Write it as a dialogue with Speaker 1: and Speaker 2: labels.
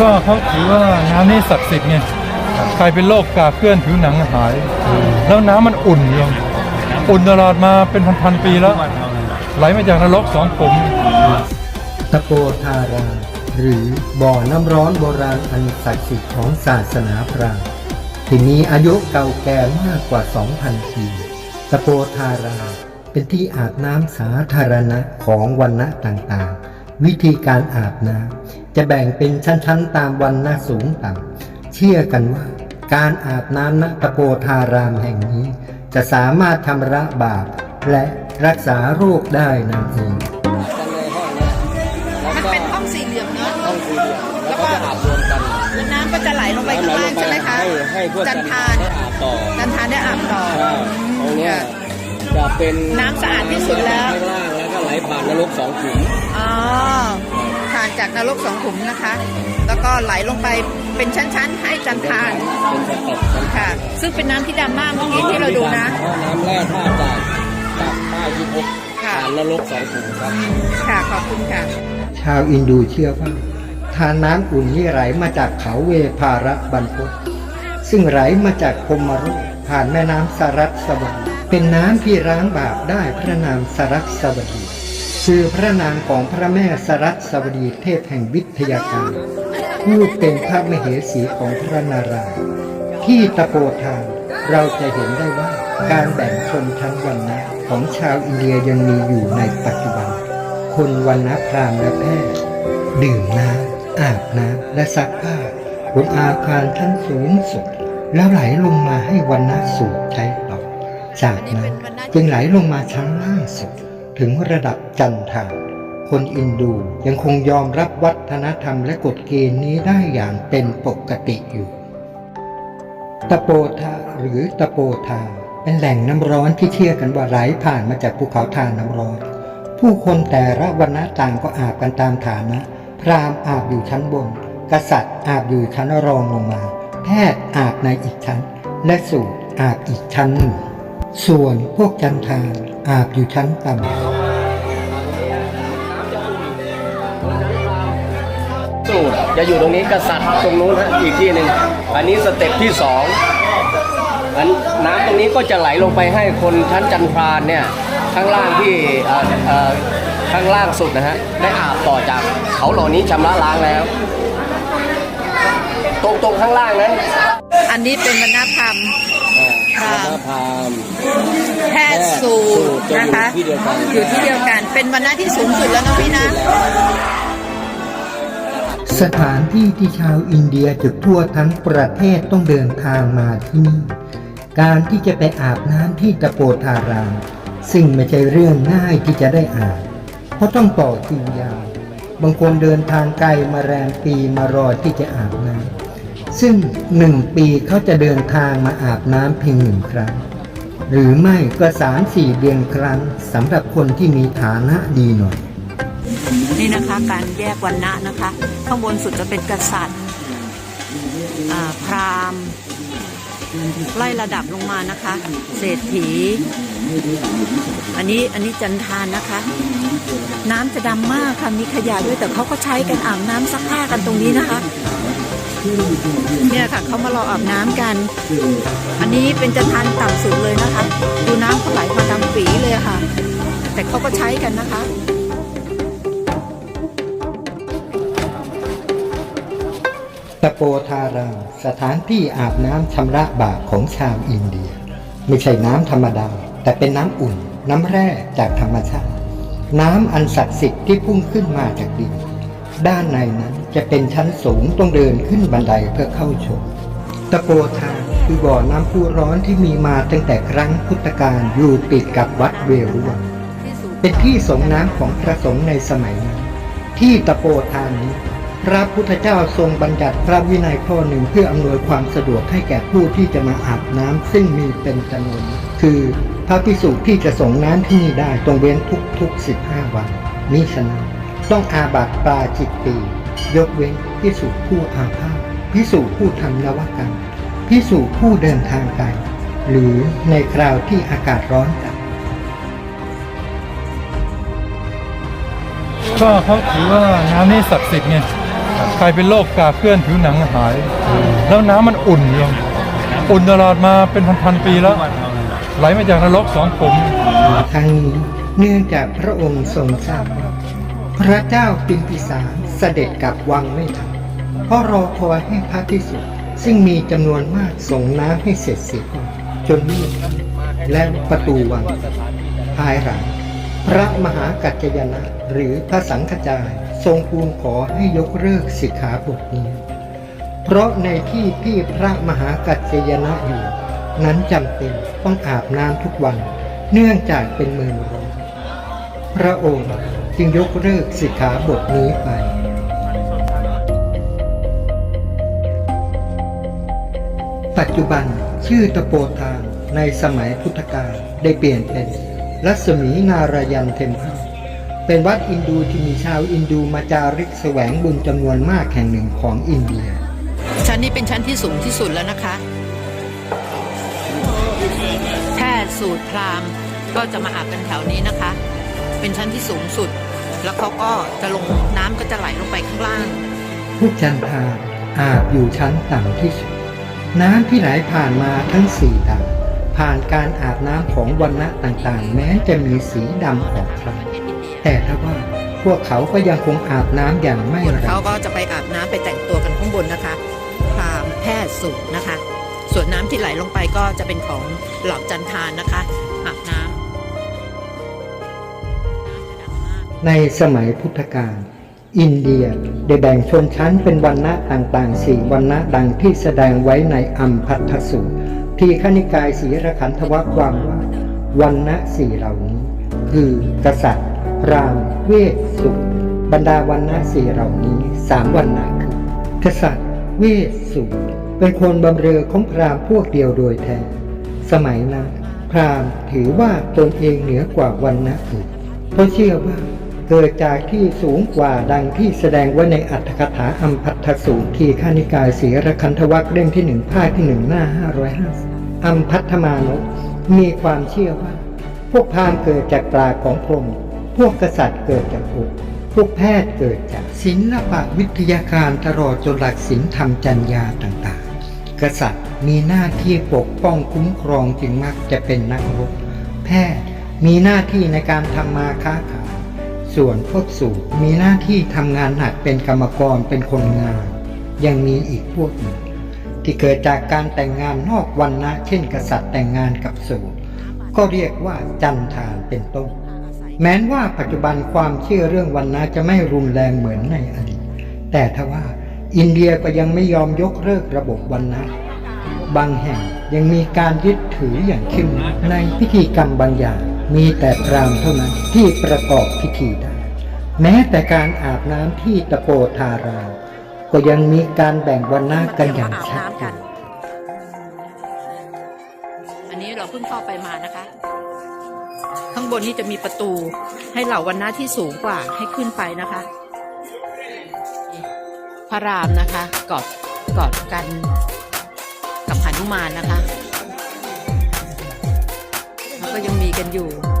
Speaker 1: ก็เขาถือว่าน้ำนี่ศักดิ์สิทธิ์ไงใครเป็นโรคกาเพื่อนผิวหนังหาย แล้วน้ำมันอุ่นลงอุ่นตลอดมาเป็นพันๆปีแล้ว ไหลมาจากนรกสองขุม
Speaker 2: ตะโกธารา หรือบ่อน้ำร้อนโบราณอันศักดิ์สิทธิ์ของศาสนาพราหมณ์ที่มีอายุเก่าแก่มากกว่า 2,000 ปีตะโกธารา เป็นที่อาบน้ำสาธารณะของวันณะต่างๆ วิธีการอาบน้ำ จะแบ่งเป็นชั้นๆ ตามวันณะสูงต่ำเชื่อกันว่า การอาบน้ำณตะโกธารามแห่งนี้ จะสามารถชำระบาปและรักษาโรคได้นั่นเอง
Speaker 3: มันเป็นห้องสี่เหลี่ยมเนาะ
Speaker 4: ห้องสี่เหลี่ยมแล้วก็จะอาบรวมกัน
Speaker 3: น้ำก็จะไหลลงไปข้างล่างใช่ไหมคะ
Speaker 4: ให้ให้พวก
Speaker 3: จันทาน
Speaker 4: ได้อาบต่อ
Speaker 3: จันทานได้อาบต่อ
Speaker 4: ใช่ตรงเนี้ย
Speaker 3: ค่ะ
Speaker 4: จะเป็น
Speaker 3: น้ำสะอาดที่สุดแล้ว
Speaker 4: ข้างล่างแล้วก็ไหลผ่านนรกสองขุม
Speaker 3: อ๋อผ่านจากนรกสองขุมนะคะ แล้วก็ไหลลงไปเป็นชั้นๆ ให้จันทาน
Speaker 4: เป็นสเต็ปชั้น
Speaker 3: ค่ะ ซึ่งเป็นน้ำที่ดำมากเมื่อกี้ที่เราดูนะ
Speaker 4: เพราะน้ำแร่ธาตุจากจากใต้ที่พบ
Speaker 3: ค่ะ
Speaker 4: ผ่านนรกสองขุมครับ
Speaker 3: ค่ะขอบคุณค่ะ
Speaker 2: ชาวอินดูเชื่อว่าทานน้ำอุ่นที่ไหลมาจากเขาเวภาระบรรพตซึ่งไหลมาจากพรหมรุกผ่านแม่น้ำสารัสสวดีเป็นน้ำที่ล้างบาปได้พระนามสารัสสวดี คือพระนามของพระแม่สรัสวดีเทพแห่งวิทยาการผู้เป็นพระมเหสีของพระนารายณ์ที่ตะโกทานเราจะเห็นได้ว่าการแบ่งชนชั้นวรรณะของชาวอินเดียยังมีอยู่ในปัจจุบัน คนวันณะพราหมณ์และแพทย์ดื่มน้ำอาบน้ำและซักผ้าบนอาคารชั้นสูงสุด แล้วไหลลงมาให้วันณะสูบใช้ต่อ จากนั้นจึงไหลลงมาชั้นล่างสุด ถึงระดับจันทราคนอินดูยังคงยอมรับวัฒนธรรมและกฎเกณฑ์นี้ได้อย่างเป็นปกติอยู่ ตะโปธาหรือตะโปธาเป็นแหล่งน้ำร้อนที่เชื่อกันว่าไหลผ่านมาจากภูเขาทานน้ำร้อน ผู้คนแต่ละวรรณะต่างก็อาบกันตามฐานะ พราหมณ์อาบอยู่ชั้นบน กษัตริย์อาบอยู่ชั้นรองลงมา แพทย์อาบในอีกชั้น และสูตรอาบอีกชั้นหนึ่งส่วนพวกจันทาน อาบอยู่ชั้นต่ำ
Speaker 4: สูตรจะอยู่ตรงนี้กษัตริย์ตรงนู้นฮะอีกที่หนึ่งอันนี้สเต็ปที่สองอันน้ำตรงนี้ก็จะไหลลงไปให้คนชั้นจันทรานเนี่ยข้างล่างที่เอ่อเอ่อข้างล่างสุดนะฮะได้อาบต่อจากเขาเหล่านี้ชำระล้างแล้ว ตรงตรงข้างล่างนั้น
Speaker 3: อันนี้เป็นวรรณธรรม
Speaker 4: อ่า
Speaker 3: ค่ะ
Speaker 4: พระพราหมณ์
Speaker 3: แพทย์สูตรนะคะ
Speaker 4: อยู่ที่เดียวกัน
Speaker 3: อยู่ที่เดียวกัน เป็นวรรณะที่สูงสุดแล้วเนาะพี่นะ
Speaker 2: สถานที่ที่ชาวอินเดียจากทั่วทั้งประเทศต้องเดินทางมาที่นี่ การที่จะไปอาบน้ำที่ตะโปธาราม ซึ่งไม่ใช่เรื่องง่ายที่จะได้อาบ เพราะต้องต่อคิวยาว บางคนเดินทางไกลมาแรมปีมารอที่จะอาบน้ำ ซึ่งหนึ่งปีเขาจะเดินทางมาอาบน้ำเพียงหนึ่งครั้ง หรือไม่ก็สามสี่เดือนครั้งสำหรับคนที่มีฐานะดีหน่อย
Speaker 3: นี่นะคะการแยกวันณะนะคะ ข้างบนสุดจะเป็นกษัตริย์พราหมณ์ไล่ระดับลงมานะคะ เศรษฐี อันนี้อันนี้จันทานนะคะ น้ำจะดำมากค่ะมีขยะด้วยแต่เขาก็ใช้กันอาบน้ำซักผ้ากันตรงนี้นะคะ เนี่ยค่ะเขามารออาบน้ำกัน อันนี้เป็นจันทานต่ำสุดเลยนะคะ ดูน้ำเขาไหลมาดำปีเลยค่ะ แต่เขาก็ใช้กันนะคะ
Speaker 2: ตะโปธาราสถานที่อาบน้ำชำระบาปของชาวอินเดีย ไม่ใช่น้ำธรรมดา แต่เป็นน้ำอุ่น น้ำแร่จากธรรมชาติ น้ำอันศักดิ์สิทธิ์ที่พุ่งขึ้นมาจากดิน ด้านในนั้นจะเป็นชั้นสูงต้องเดินขึ้นบันไดเพื่อเข้าชม ตะโปธาคือบ่อน้ำพุร้อนที่มีมาตั้งแต่ครั้งพุทธกาลอยู่ติดกับวัดเวรุวันเป็นที่สงน้ำของพระสงฆ์ในสมัยนั้น ที่ตะโปทานนี้ พระพุทธเจ้าทรงบัญญัติพระวินัยข้อหนึ่งเพื่ออำนวยความสะดวกให้แก่ผู้ที่จะมาอาบน้ำซึ่งมีเป็นจำนวนคือพระพิสุที่จะสงน้ำที่นี่ได้ต้องเว้นทุกๆ15 วันมิฉะนั้น ต้องอาบัติปราจิตตียกเว้นพิสุผู้อาพาธพิสุผู้ทำนวกรรมพิสุผู้เดินทางไกลหรือในคราวที่อากาศร้อนจัด
Speaker 1: ก็เขาถือว่าน้ำนี่ศักดิ์สิทธิ์ไงกลายเป็นโรคกาเคลื่อนผิวหนังหาย แล้วน้ำมันอุ่นลงอุ่นตลอดมาเป็นพันๆปีแล้ว ไหลมาจากนรกสองขุม
Speaker 2: ทั้งนี้เนื่องจากพระองค์ทรงทราบว่า พระเจ้าปิมพิสารเสด็จกลับวังไม่ทันเพราะรอคอยให้พระที่สุด ซึ่งมีจำนวนมากส่งน้ำให้เสร็จสิ้นจนมืดและประตูวังภายหลังพระมหากัจจยนะหรือพระสังฆจายทรงทูลขอให้ยกเลิกสิกขาบทนี้ เพราะในที่ที่พระมหากัจจยนะอยู่ นั้นจำเป็นต้องอาบน้ำทุกวัน เนื่องจากเป็นเมืองร้อนพระองค์ จึงยกเลิกสิกขาบทนี้ไปปัจจุบันชื่อตะโปธานในสมัยพุทธกาลได้เปลี่ยนเป็น รัศมีนารายันเทมเพลเป็นวัดอินดูที่มีชาวอินดูมาจาริกแสวงบุญจำนวนมากแห่งหนึ่งของอินเดีย
Speaker 3: ชั้นนี้เป็นชั้นที่สูงที่สุดแล้วนะคะ แพทย์สูตรพราหมณ์ก็จะมาอาบกันแถวนี้นะคะ เป็นชั้นที่สูงสุด แล้วเขาก็จะลงน้ำก็จะไหลลงไปข้างล่าง
Speaker 2: ผู้จันทาอาบอยู่ชั้นต่ำที่สุด น้ำที่ไหลผ่านมาทั้งสี่ดำผ่านการอาบน้ำของวันณะต่างๆ แม้จะมีสีดำออกคล้ำแต่ถ้าว่าพวกเขาก็ยังคงอาบน้ำอย่างไม่
Speaker 3: คน
Speaker 2: ระ
Speaker 3: เขาก็จะไปอาบน้ำไปแต่งตัวกันข้างบนนะคะพราหมณ์แพทย์สูตรนะคะ ส่วนน้ำที่ไหลลงไปก็จะเป็นของเหล่าจันทานนะคะ
Speaker 2: ในสมัยพุทธกาลอินเดียได้แบ่งชนชั้นเป็นวันณะต่างๆสี่วันณะดังที่แสดงไว้ในอัมพัทธสูตร ที่ขณิกายศีรขันธวัความว่าวันณะสี่เหล่านี้ คือกษัตริย์พรามเวสสุขบรรดาวันณะสี่เหล่านี้สามวันณะคือกษัตริย์ เวสสุขเป็นคนบำเรอของพราหมณ์พวกเดียวโดยแท้สมัยนั้นพราหมณ์ถือว่าตนเองเหนือกว่าวันณะอื่นเพราะเชื่อว่า เกิดจากที่สูงกว่าดังที่แสดงไว้ในอัตถกถาอัมพัทธสูตรที่ข้านิกายศีรคันธวัคเล่มที่หนึ่งภาคที่หนึ่งหน้า550อัมพัทธมานพมีความเชื่อว่า พวกพรามเกิดจากปลาของพรมพวกกษัตริย์เกิดจากอกพวกแพทย์เกิดจากศิลปะวิทยาการตลอดจนหลักศีลธรรมจัญญาต่างๆ กษัตริย์มีหน้าที่ปกป้องคุ้มครองจึงมักจะเป็นนักรบแพทย์มีหน้าที่ในการทำมาค้าขาย ส่วนพวกสูตรมีหน้าที่ทำงานหนักเป็นกรรมกรเป็นคนงาน ยังมีอีกพวกหนึ่งที่เกิดจากการแต่งงานนอกวันนะเช่นกษัตริย์แต่งงานกับสูตรก็เรียกว่าจันทานเป็นต้น แม้นว่าปัจจุบันความเชื่อเรื่องวันนะจะไม่รุนแรงเหมือนในอดีตแต่ทว่าอินเดียก็ยังไม่ยอมยกเลิกระบบวันนะบางแห่งยังมีการยึดถืออย่างเข้มในพิธีกรรมบางอย่าง มีแต่พรามเท่านั้นที่ประกอบพิธีได้ แม้แต่การอาบน้ำที่ตะโปธาราก็ยังมีการแบ่งวันนะกันอย่างชัดเจน
Speaker 3: อันนี้เราเพิ่งเข้าไปมานะคะ ข้างบนนี่จะมีประตูให้เหล่าวันหน้าที่สูงกว่าให้ขึ้นไปนะคะ พระรามนะคะ กอดกอดกันกับหนุมานนะคะ ยังมีกันอยู่